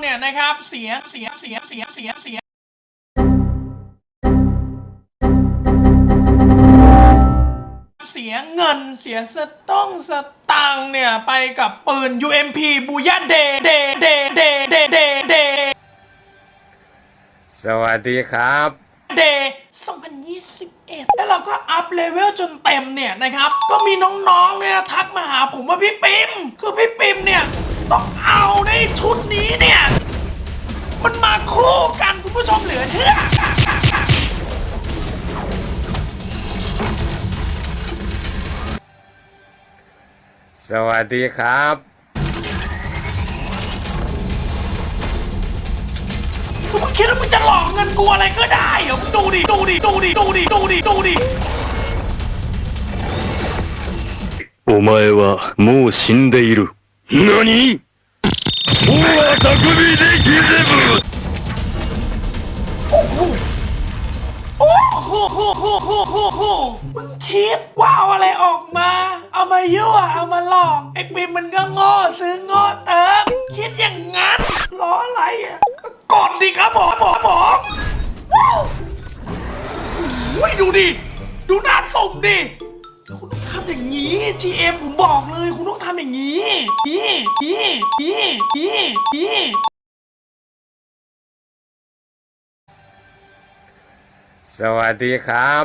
เนี่ยนะครับเสียงเสียงเสียงเสียงเสียงเสียงเสียเงินเสียสต้องสตังค์เนี่ย ไปกับปืน UMP บูยาเดเดเดเดเดเดเดสวัสดีครับเดย์2021 แล้วเราก็อัพเลเวลจนเต็มเนี่ยนะครับ ก็มีน้องๆเนี่ยทักมาหาผมว่าพี่ปิมคือพี่ปิมเนี่ย ต้องเอาในชุดนี้น สวัสดีครับ คือมึงคิดว่ามึงจะหลอกเงินกูอะไรก็ได้เหรอมึงดูดิ ดูดิ ดูดิ ดูดิ ดูดิ ดูดิ お前はもう死んでいる。何もうは匠でギゼブ โอ้โห โอ้โหโหโหโหโหโหมึงคิดว่าเอาอะไรออกมา เอามา ยั่วเอามาหลอกไอ้ปิมมันก็โง่ซื้อโง่เติมคิดอย่างงั้นล้ออะไรอะก็กดดิครับผมผมผมว้าวอุ้ยดูดิ ดูหน้าสมดิ คุณต้องทำอย่างนี้ GM ผมบอกเลย คุณต้องทำอย่างนี้อีอีอีอีอีสวัสดีครับ